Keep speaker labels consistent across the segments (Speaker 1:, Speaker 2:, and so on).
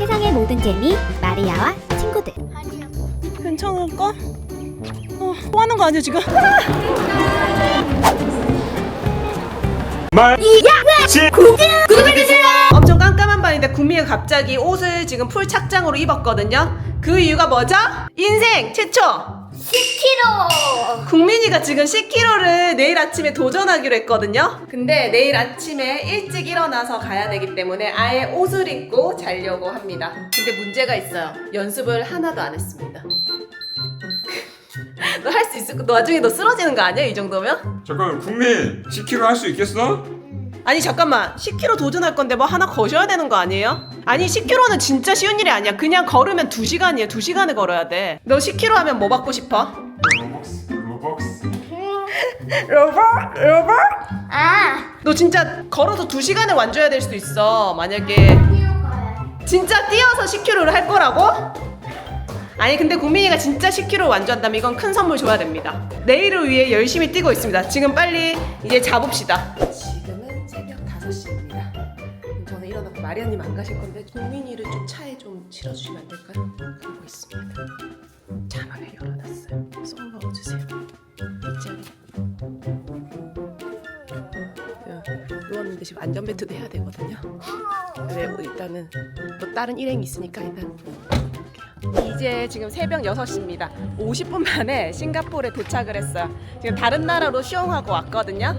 Speaker 1: 세상의 모든 재미 마리아와 친구들
Speaker 2: 괜찮을까? 어, 뭐 하는 거 아니야 지금?
Speaker 3: 말지
Speaker 2: 엄청 깜깜한 밤인데 구미가 갑자기 옷을 지금 풀 착장으로 입었거든요. 그 이유가 뭐죠? 인생 최초
Speaker 1: 10kg
Speaker 2: 국민이가 지금 10kg를 내일 아침에 도전하기로 했거든요. 근데 내일 아침에 일찍 일어나서 가야 되기 때문에 아예 옷을 입고 자려고 합니다. 근데 문제가 있어요. 연습을 하나도 안 했습니다. 너 할 수 있을 거, 너 나중에 너 쓰러지는 거 아니야? 이 정도면?
Speaker 3: 잠깐만 국민 10kg 할 수 있겠어?
Speaker 2: 아니 잠깐만 10kg 도전할 건데 뭐 하나 거셔야 되는 거 아니에요? 아니 10kg는 진짜 쉬운 일이 아니야. 그냥 걸으면 2시간이에요. 2시간을 걸어야 돼 너 10kg 하면 뭐 받고 싶어?
Speaker 3: 로벅스 로벅스.
Speaker 2: 로버? 로버?
Speaker 1: 아.
Speaker 2: 너 진짜 걸어서 2시간을 완주해야 될 수도 있어 만약에. 진짜 뛰어서 10kg를 할 거라고? 아니 근데 국민이가 진짜 10kg 완주한다면 이건 큰 선물 줘야 됩니다. 내일을 위해 열심히 뛰고 있습니다. 지금 빨리 이제 잡읍시다 마리아님 안 가실 건데 국민이를 좀 차에 좀 실어주시면 안 될까요? 가고 있습니다 자만을 열어놨어요 쏙 넣어주세요 이쪽에 누웠는데 지금 안전벨트도 해야 되거든요. 네, 일단은 또 다른 일행이 있으니까 일단. 이제 지금 새벽 6시입니다. 50분 만에 싱가포르에 도착을 했어요. 지금 다른 나라로 수영하고 왔거든요.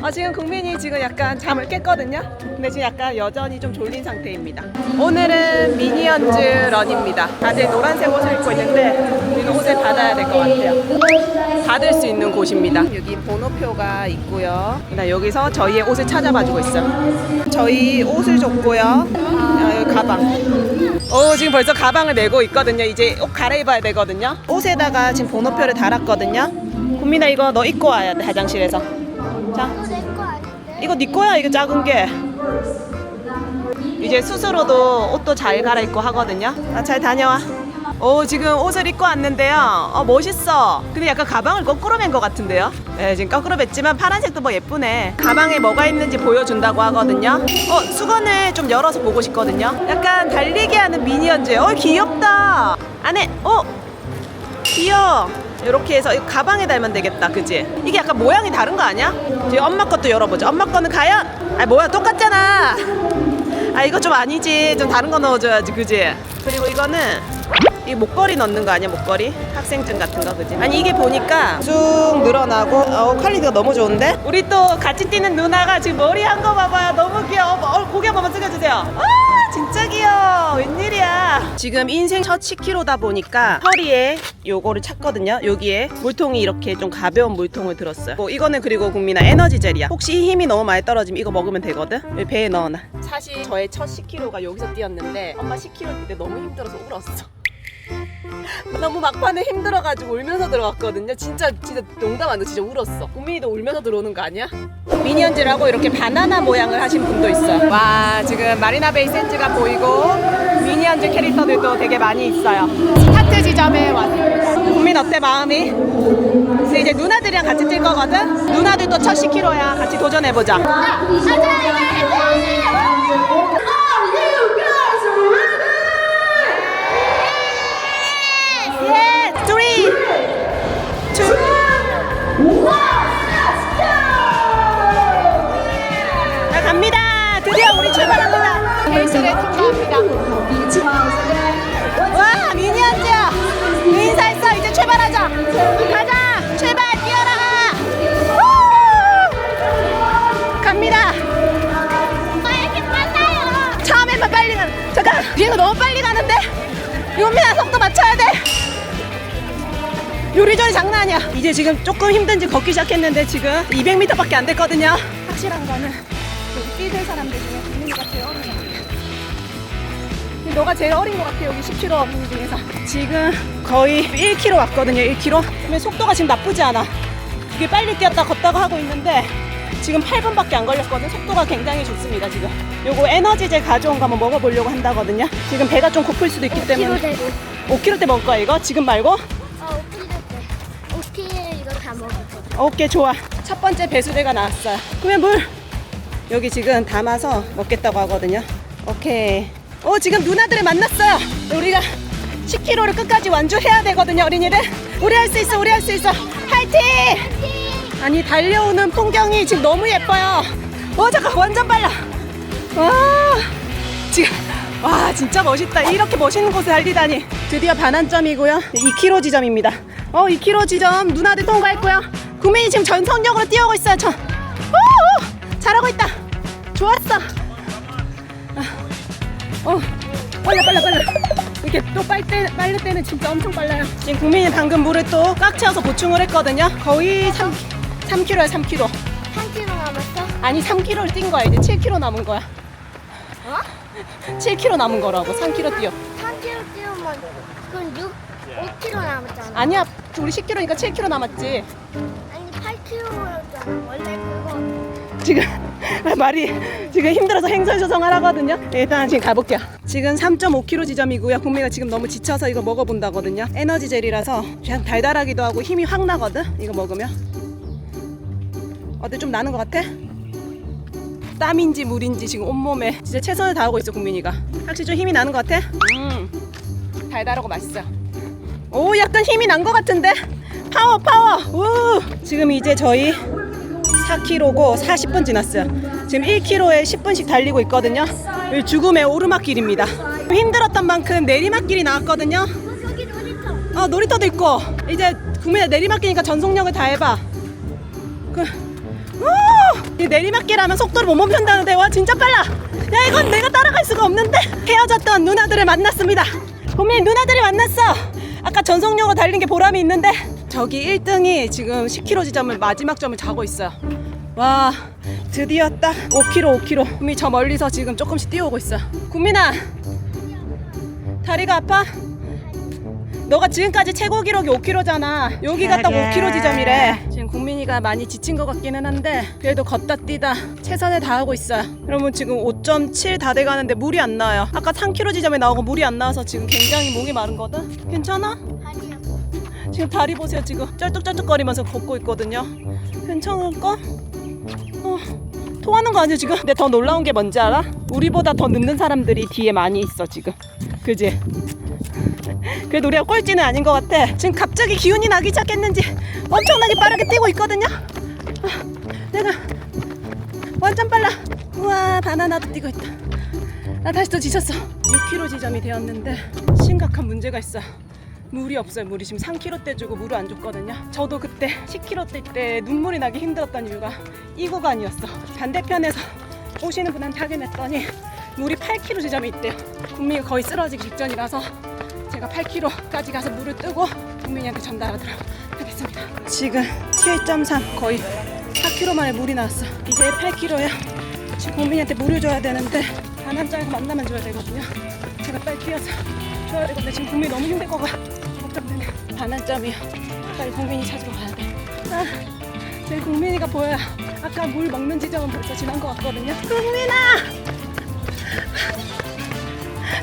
Speaker 2: 아, 지금 국민이 지금 약간 잠을 깼거든요. 근데 지금 약간 여전히 좀 졸린 상태입니다. 오늘은 미니언즈 런입니다. 다들 노란색 옷을 입고 있는데 이거 옷을 받아야 될 것 같아요. 받을 수 있는 곳입니다. 여기 번호표가 있고요. 그다음 여기서 저희의 옷을 찾아봐주고 있어요. 저희 옷을 줬고요. 아, 여기 가방. 어 지금 벌써 가방을 메고 있 거든요. 이제 옷 갈아입어야 되거든요. 옷에다가 지금 번호표를 달았거든요. 국민아 이거 너 입고 와야 돼 화장실에서. 자, 이거 네 거야 이거 작은 게. 이제 스스로도 옷도 잘 갈아입고 하거든요. 아, 잘 다녀와. 오 지금 옷을 입고 왔는데요. 어 멋있어. 근데 약간 가방을 거꾸로 맨 것 같은데요. 네 지금 거꾸로 맸지만 파란색도 뭐 예쁘네. 가방에 뭐가 있는지 보여준다고 하거든요. 어 수건을 좀 열어서 보고 싶거든요. 약간 달리기 하는 미니언즈. 어 귀엽다. 안에 어 귀여워. 이렇게 해서 이거 가방에 달면 되겠다, 그지? 이게 약간 모양이 다른 거 아니야? 이제 엄마 것도 열어보자. 엄마 거는 과연? 아 뭐야 똑같잖아. 아 이거 좀 아니지. 좀 다른 거 넣어줘야지, 그지? 그리고 이거는 이 목걸이 넣는 거 아니야, 목걸이? 학생증 같은 거, 그지? 아니 이게 보니까 쭉 늘어나고 어, 퀄리티가 너무 좋은데? 우리 또 같이 뛰는 누나가 지금 머리 한 거 봐봐요. 너무 귀여워. 어, 고개 한 번만 숙여주세요. 아 진짜 귀여워. 웬일이야. 지금 인생 첫 10kg다 보니까 허리에 요거를 찾거든요. 여기에 물통이 이렇게 좀 가벼운 물통을 들었어요. 뭐 이거는 그리고 국민아 에너지 젤이야. 혹시 힘이 너무 많이 떨어지면 이거 먹으면 되거든. 여기 배에 넣어놔. 사실 저의 첫 10kg가 여기서 뛰었는데 엄마 10kg 때 너무 힘들어서 울었어. 너무 막판에 힘들어가지고 울면서 들어갔거든요. 진짜 진짜 농담 아니고 진짜 울었어. 국민이도 울면서 들어오는 거 아니야? 미니언즈라고 이렇게 바나나 모양을 하신 분도 있어요. 와 지금 마리나 베이 샌즈가 보이고 미니언즈 캐릭터들도 되게 많이 있어요. 스타트 지점에 왔습니다. 국민 어때 마음이? 이제 누나들이랑 같이 뛸 거거든. 누나들도 첫 10kg야. 같이 도전해보자. 예, 요리조리 장난 아니야. 이제 지금 조금 힘든지 걷기 시작했는데 지금 200m밖에 안 됐거든요. 확실한 거는 여기 뛰는 사람들 중에 어린 것 같아. 근데 너가 제일 어린 것 같아 여기 10km 없는 중에서. 지금 거의 1km 왔거든요. 1km. 근데 속도가 지금 나쁘지 않아. 되게 빨리 뛰었다 걷다가 하고 있는데 지금 8분밖에 안 걸렸거든. 속도가 굉장히 좋습니다 지금. 요거 에너지젤 가져온 거 한번 먹어보려고 한다거든요. 지금 배가 좀 고플 수도 있기 때문에.
Speaker 1: 5kg 되고
Speaker 2: 5kg 때 먹을 거야 이거? 지금 말고?
Speaker 1: 다 먹을 거
Speaker 2: 오케이 좋아 첫 번째 배수대가 나왔어요 그러면 물 여기 지금 담아서 먹겠다고 하거든요 오케이 어 지금 누나들을 만났어요. 우리가 10km를 끝까지 완주해야 되거든요, 어린이들. 우리 할 수 있어, 우리 할 수 있어. 파이팅! 아니 달려오는 풍경이 지금 너무 예뻐요. 어 잠깐 완전 빨라. 와 지금 와 진짜 멋있다. 이렇게 멋있는 곳에 달리다니. 드디어 반환점이고요. 2km 지점입니다. 어 2km 지점 누나들 통과했고요. 구민이 지금 전속력으로 뛰어오고 있어요. 저. 오, 오, 잘하고 있다. 좋았어. 어, 빨라 빨라 빨라. 이렇게 또 빨대 빨래 때는 진짜 엄청 빨라요. 지금 국민이 방금 물을 또 꽉 채워서 보충을 했거든요. 거의 3 3kg야 3kg.
Speaker 1: 3kg 남았어?
Speaker 2: 아니 3kg를 뛴 거야. 이제 7kg 남은 거야.
Speaker 1: 어?
Speaker 2: 7kg 남은 거라고. 3kg 뛰어.
Speaker 1: 3kg 뛰우면 그럼 6, 5kg 남았잖아.
Speaker 2: 아니야. 우리 10kg니까 7kg 남았지.
Speaker 1: 아니 8kg였잖아. 원래 그거.
Speaker 2: 지금 말이 지금 힘들어서 행설조성을 하거든요. 일단 지금 가볼게요. 지금 3.5kg 지점이고요. 국미가 지금 너무 지쳐서 이거 먹어본다거든요. 에너지 젤이라서 그냥 달달하기도 하고 힘이 확 나거든. 이거 먹으면 어때 좀 나는 것 같아? 땀인지 물인지 지금 온몸에 진짜 최선을 다하고 있어 국민이가. 확실히 좀 힘이 나는 것 같아? 음 달달하고 맛있어. 오 약간 힘이 난 것 같은데? 파워 파워. 우. 지금 이제 저희 4km고 40분 지났어요. 지금 1km에 10분씩 달리고 있거든요. 죽음의 오르막길입니다. 힘들었던 만큼 내리막길이 나왔거든요. 어 놀이터도 있고. 이제 국민의 내리막길이니까 전속력을 다 해봐. 그, 오! 이 내리막길 하면 속도를 못 멈춘다는데 와 진짜 빨라. 야 이건 내가 따라갈 수가 없는데. 헤어졌던 누나들을 만났습니다. 국민 누나들이 만났어 아까 전속력으로 달린 게 보람이 있는데 저기 1등이 지금 10km 지점을 마지막 점을 자고 있어요 와 드디어 딱 5km 5km 국민 저 멀리서 지금 조금씩 뛰어오고 있어 국민아 다리가 아파? 너가 지금까지 최고 기록이 5km잖아. 여기가 딱 5km 지점이래. 국민이가 많이 지친 것 같기는 한데 그래도 걷다 뛰다 최선을 다하고 있어요. 여러분 지금 5.7 다 돼가는데 물이 안 나와요. 아까 3km 지점에 나오고 물이 안 나와서 지금 굉장히 목이 마른 거든. 괜찮아?
Speaker 1: 아니야.
Speaker 2: 지금 다리 보세요. 지금 쩔뚝쩔뚝거리면서 걷고 있거든요. 괜찮을까? 어, 토하는 거 아니야 지금? 근데 더 놀라운 게 뭔지 알아? 우리보다 더 늦는 사람들이 뒤에 많이 있어 지금. 그지? 그래도 우리가 꼴찌는 아닌 것 같아. 지금 갑자기 기운이 나기 시작했는지 엄청나게 빠르게 뛰고 있거든요. 아, 내가 완전 빨라. 우와 바나나도 뛰고 있다. 나 다시 또 지쳤어. 6km 지점이 되었는데 심각한 문제가 있어. 물이 없어요. 물이 지금 3km 대 주고 물을 안 줬거든요. 저도 그때 10km 뛸때 눈물이 나게 힘들었던 이유가 이 구간이었어. 반대편에서 오시는 분한테 확인했더니 물이 8km 지점에 있대요. 국민이 거의 쓰러지기 직전이라서 제가 8km까지 가서 물을 뜨고 국민이한테 전달하도록 하겠습니다. 지금 7.3 거의 4km 만에 물이 나왔어. 이제 8km야. 지금 국민이한테 물을 줘야 되는데 반환점에서 만나면 줘야 되거든요. 제가 빨리 뛰어서 줘야 되는데 지금 국민이 너무 힘들 거가 걱정되네. 반환점이야. 빨리 국민이 찾으러 가야 돼. 아, 지금 국민이가 보여요. 아까 물 먹는 지점은 벌써 지난 것 같거든요. 국민아!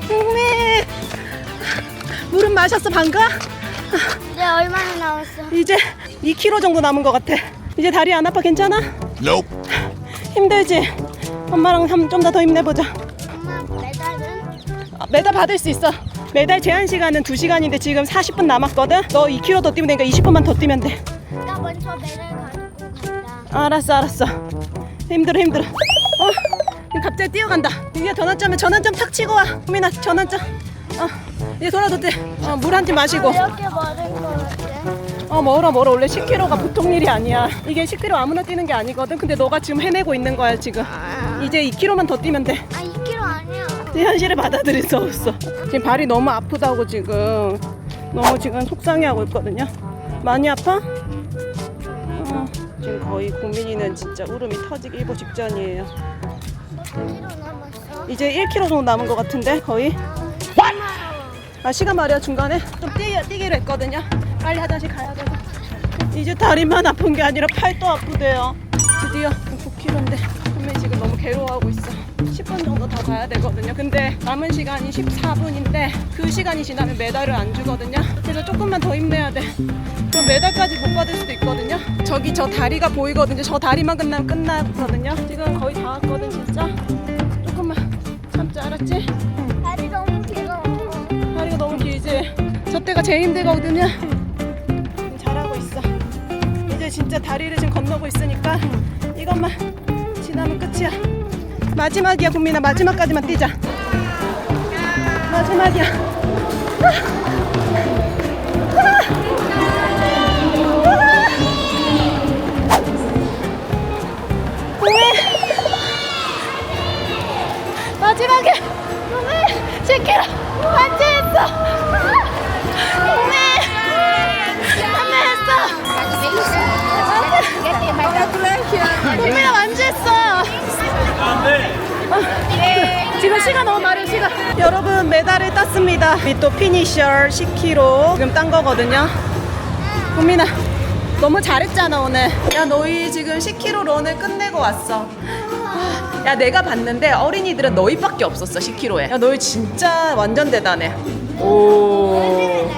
Speaker 2: 국민! 물은 마셨어 방금?
Speaker 1: 이제 얼마나 남았어?
Speaker 2: 이제 2km 정도 남은 것 같아. 이제 다리 안 아파 괜찮아?
Speaker 3: Nope.
Speaker 2: 힘들지? 엄마랑 좀 더 더 힘내보자.
Speaker 1: 엄마 메달은?
Speaker 2: 아, 메달 받을 수 있어. 메달 제한 시간은 2시간인데 지금 40분 남았거든? 너 2km 더 뛰면 되니까 20분만 더 뛰면 돼.
Speaker 1: 나 먼저 메달 가지고 간다.
Speaker 2: 알았어 알았어. 힘들어 힘들어. 어 갑자기 뛰어간다. 이게 전환점에 전환점 탁 치고 와. 호민아 전환점. 어 이제 돌아도 돼. 어 물 한 잔 마시고.
Speaker 1: 이렇게 멀은 거 같아.
Speaker 2: 어 멀어 멀어 원래 10km가 보통 일이 아니야 이게 10km 아무나 뛰는 게 아니거든 근데 너가 지금 해내고 있는 거야 지금 이제 2km만 더 뛰면 돼
Speaker 1: 아 2kg 아니야.
Speaker 2: 이 현실을 받아들일 수 없어 지금 발이 너무 아프다고 지금 너무 지금 속상해하고 있거든요 많이 아파? 어, 지금 거의 국민이는 진짜 울음이 터지기 일보 직전이에요
Speaker 1: 5kg 남았어.
Speaker 2: 이제 1km 정도 남은 것 같은데 거의 아 시간 말이야 중간에. 좀 뛰, 뛰기로 했거든요. 빨리 화장실 가야 되고. 이제 다리만 아픈 게 아니라 팔도 아프대요. 드디어 9km인데. 선배 지금 너무 괴로워하고 있어. 10분 정도 더 가야 되거든요. 근데 남은 시간이 14분인데 그 시간이 지나면 메달을 안 주거든요. 그래서 조금만 더 힘내야 돼. 그럼 메달까지 못 받을 수도 있거든요. 저기 저 다리가 보이거든요. 저 다리만 끝나면 끝나거든요. 지금 거의 다 왔거든 진짜. 조금만. 참자 알았지?
Speaker 1: 다리
Speaker 2: 제일 힘들거든요. 잘하고 있어. 이제 진짜 다리를 지금 건너고 있으니까 이것만 지나면 끝이야. 마지막이야, 국민아. 마지막까지만 뛰자. 마지막이야. 마지막에 국민 10km 완주했어. 국민 완주했어. 어, 지금 시간 너무 많은 시간. 여러분 메달을 땄습니다. 또 피니셔 10km 지금 딴 거거든요. 국민아 너무 잘했잖아 오늘. 야 너희 지금 10km 런을 끝내고 왔어. 야 내가 봤는데 어린이들은 너희밖에 없었어 10km에. 야 너희 진짜 완전 대단해. 오.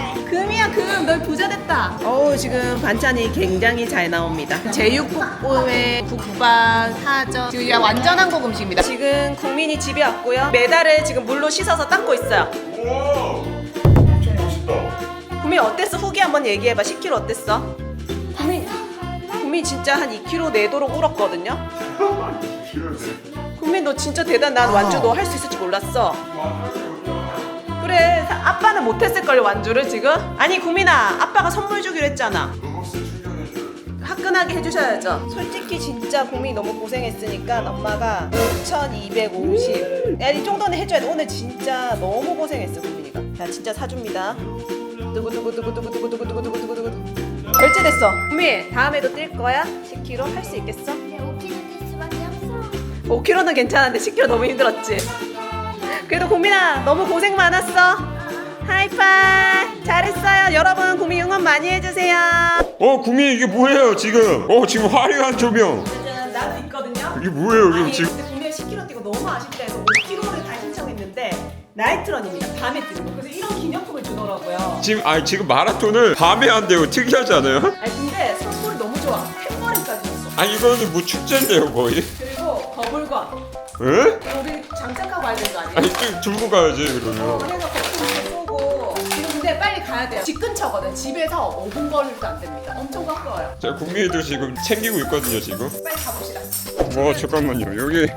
Speaker 2: 금 너희 부자 됐다. 어우 지금 반찬이 굉장히 잘 나옵니다. 제육볶음에 국밥, 사전 지금 야 완전 한국 음식입니다. 지금 국민이 집에 왔고요. 메달을 지금 물로 씻어서 닦고 있어요.
Speaker 3: 오 엄청 멋있다
Speaker 2: 국민 어땠어? 후기 한번 얘기해봐. 10kg 어땠어? 국민 국민 진짜 한 2kg 내도록 울었거든요. 국민 너 진짜 대단. 난 완주 너 할 수 있을 줄 몰랐어. 그래 사- 아빠는 못했을걸요 완주를 지금? 아니 국민아 아빠가 선물 주기로 했잖아. 화끈하게 해주셔야죠. 솔직히 진짜 국민이 너무 고생했으니까 엄마가 5,250. 야, 이 정도는 해줘야 돼. 오늘 진짜 너무 고생했어, 국민이가. 자, 진짜 사줍니다. 두구두구두구두구두구두구두구두구두구. 결제됐어. 국민, 다음에도 뛸 거야? 10kg 할 수 있겠어?
Speaker 1: 네, 5kg 뛸 수밖에 없어.
Speaker 2: 5kg는 괜찮은데 10kg 너무 힘들었지. 그래도 국민아 너무 고생 많았어. 하이파이 잘했어요. 여러분 국민 응원 많이 해주세요.
Speaker 3: 어 구미 이게 뭐예요 지금 어 지금 화려한 조명
Speaker 2: 나도 있거든요.
Speaker 3: 이게 뭐예요
Speaker 2: 아니
Speaker 3: 지금 지금
Speaker 2: 근데 분명히 10kg 뛰고 너무 아쉽다 해서 5kg를 다 신청했는데 나이트런입니다. 밤에 뛰는 거. 그래서 이런 기념품을 주더라고요.
Speaker 3: 지금 아니 지금 마라톤을 밤에 한대요 특이하지 않아요?
Speaker 2: 아니 근데 선물이 너무 좋아. 햄버리까지 줬어.
Speaker 3: 아 이거는 뭐 축제인데요 거의
Speaker 2: 그리고 버블건.
Speaker 3: 에?
Speaker 2: 우리 장착하고 가야 되는 거 아니에요?
Speaker 3: 아니 좀 들고 가야지 그러면
Speaker 2: 그래서 거품 쏘고 지금 근데 빨리 가야 돼요. 집 근처거든. 집에서 5분 거리도 안 됩니다. 엄청 가까워요.
Speaker 3: 자 국민이도 지금 챙기고 있거든요 지금
Speaker 2: 빨리 가봅시다.
Speaker 3: 와 잠깐만요 여기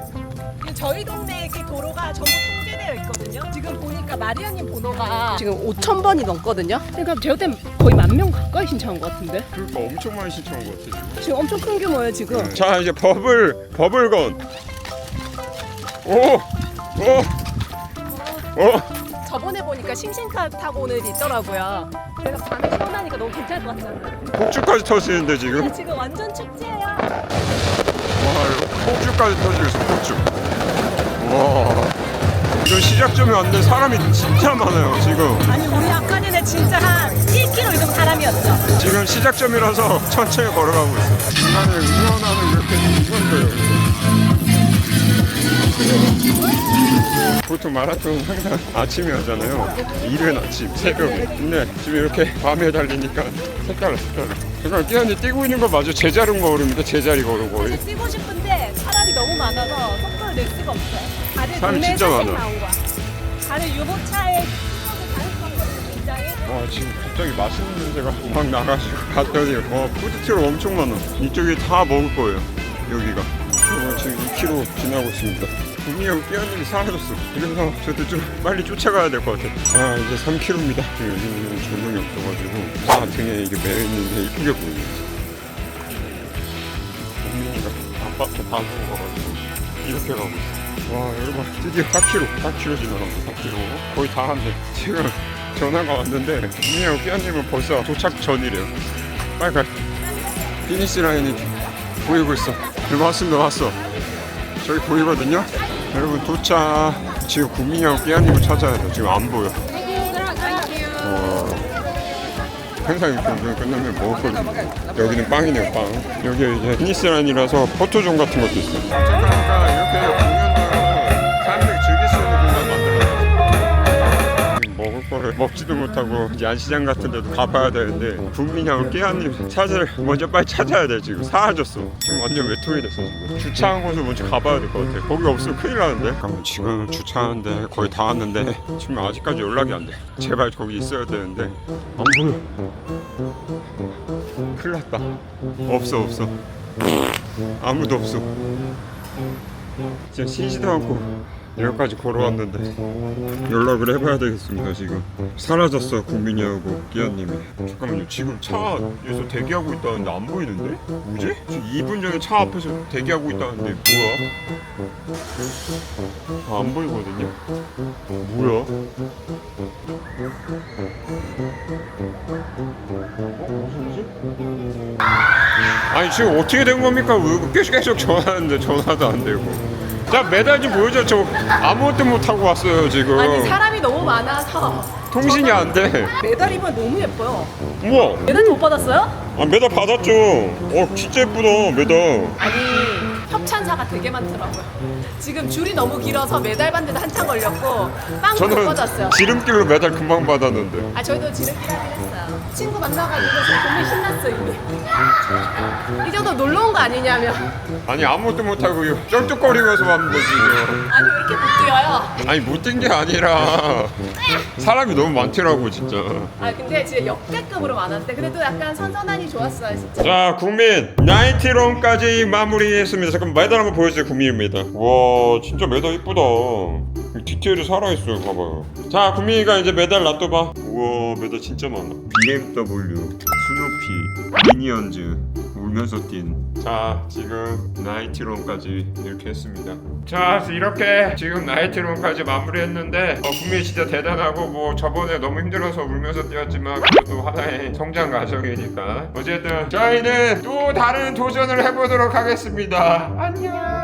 Speaker 2: 저희 동네 그 도로가 전부 통제되어 있거든요. 지금 보니까 마리아님 번호가 지금 5천 번이 넘거든요. 그러니까 제가 땐 거의 만 명 가까이 신청한 것 같은데.
Speaker 3: 그러니까 엄청 많이 신청한 것 같아 지금
Speaker 2: 지금 엄청 큰 규모예요 지금.
Speaker 3: 자 이제 버블 버블건 오! 오! 오!
Speaker 2: 저번에 보니까 싱싱카 타고 오는 있더라고요. 그래서 밤에 시원하니까 너무 괜찮을 것 같잖아요.
Speaker 3: 폭주까지 터지는데 지금
Speaker 2: 지금 완전 축제예요.
Speaker 3: 와 이거 폭주까지 터지고 있어 폭주 와 이건 시작점에 왔는데 사람이 진짜 많아요 지금
Speaker 2: 아니 우리 아까 전에 진짜 한 1km 이상 사람이었죠.
Speaker 3: 지금 시작점이라서 천천히 걸어가고 있어 중간에 응원하는 이렇게 이건데요 보통 마라톤 항상 아침에 하잖아요 이른 아침 새벽에 근데 지금 이렇게 밤에 달리니까 색달라 색달라 그러니까 끼안이 뛰고 있는 거 맞아 제자리 걸음인데 제자리 걸음 거의
Speaker 2: 뛰고 싶은데 사람이 너무 많아서 속도를 낼 수가 없어요. 다들
Speaker 3: 사람이
Speaker 2: 동네에
Speaker 3: 진짜 많아.
Speaker 2: 나온 거야. 다들 유모차에.
Speaker 3: 와 지금 갑자기 맛있는 냄새가 막 나가지고 갔더니 와 푸드트럭 엄청 많아 이쪽이 다 먹을 거예요 여기가 어, 지금 2km 지나고 있습니다. 구미 형 끼어님이 사라졌어. 그래서 저도 좀 빨리 쫓아가야 될 것 같아 아 이제 3km입니다. 여기는 조명이 없어가지고 다 등에 이게 매여 있는 게 이쁘게 보이네. 구미가 아파트 다 먹어가지고 이렇게 가고 있어. 와 여러분 드디어 4km 4km 지나갑니다. 4km 거의 다 왔네. 지금 전화가 왔는데 구미하고 끼안님은 벌써 도착 전이래요. 빨리 가. 피니시 라인이 보이고 있어 네, 왔습니다 왔어. 저기 보이거든요? 여러분 도착. 지금 구미하고 끼안님을 찾아야 돼. 지금 안 보여. 어, 행사가 이렇게 끝나면 먹을 거든요. 여기는 빵이네요 빵. 여기 이제 피니시 라인이라서 포토존 같은 것도 있어요. 어쨌거나 이렇게 먹지도 못하고 야시장 같은 데도 가봐야 되는데 국민하고 깨한님 사실 먼저 빨리 찾아야 돼 지금. 사라졌어. 지금 완전 외통이 됐어 지금. 주차한 곳을 먼저 가봐야 될 것 같아. 거기 없으면 큰일 나는데. 잠깐만 지금 주차하는데 거의 다 왔는데 지금 아직까지 연락이 안돼. 제발 거기 있어야 되는데. 안 보여 큰일 났다. 없어 없어. 아무도 없어. 진짜 쉬지도 않고 여기까지 걸어왔는데 연락을 해봐야 되겠습니다 지금 사라졌어 국민이하고 끼아님이 잠깐만요 지금 차에서 대기하고 있다는데 안 보이는데? 뭐지? 지금 2분 전에 차 앞에서 대기하고 있다는데 뭐야? 아, 안 보이거든요? 뭐야? 어? 무슨 지 아니 지금 어떻게 된 겁니까? 왜 계속 계속 전화하는데 전화도 안 되고 자 메달 좀 보여줘 저 아무것도 못하고 왔어요 지금.
Speaker 2: 아니 사람이 너무 많아서.
Speaker 3: 통신이 안돼.
Speaker 2: 메달이면 너무 예뻐요.
Speaker 3: 우와.
Speaker 2: 메달 못 받았어요?
Speaker 3: 아 메달 받았죠. 어 진짜 예쁘다 메달.
Speaker 2: 아니 협찬사가 되게 많더라고요. 지금 줄이 너무 길어서 메달 받는데 한참 걸렸고 빵도
Speaker 3: 저는
Speaker 2: 받았어요.
Speaker 3: 지름길로 메달 금방 받았는데
Speaker 2: 아 저희도 지름길 하긴 했어요. 친구 만나가지고 정말 신났어 이미. 이 정도 놀러 온 거 아니냐면
Speaker 3: 아니 아무것도 못하고 쩔뚝거리면서 왔는데 지금
Speaker 2: 아니 왜 이렇게 못 뛰어요?
Speaker 3: 아니 못 뛴 게 아니라 사람이 너무 많더라고 진짜
Speaker 2: 아 근데 진짜 역대급으로 많았는데 그래도 약간 선선하니 좋았어요 진짜.
Speaker 3: 자 국민 나이티론까지 마무리했습니다 잠깐 메달 한번 보여주세요 국민입니다. 와 진짜 메달 이쁘다. 디테일이 살아있어요 봐봐요. 자 국민이가 이제 메달 놔둬봐. 우와 메달 진짜 많아. BMW 스누피 미니언즈 울면서 뛴 자 지금 나이티론까지 이렇게 했습니다. 자 이렇게 지금 나이티론까지 마무리했는데 어, 국민 진짜 대단하고 뭐 저번에 너무 힘들어서 울면서 뛰었지만 그래도 하나의 성장 과정이니까. 어쨌든 저희는 또 다른 도전을 해보도록 하겠습니다. 안녕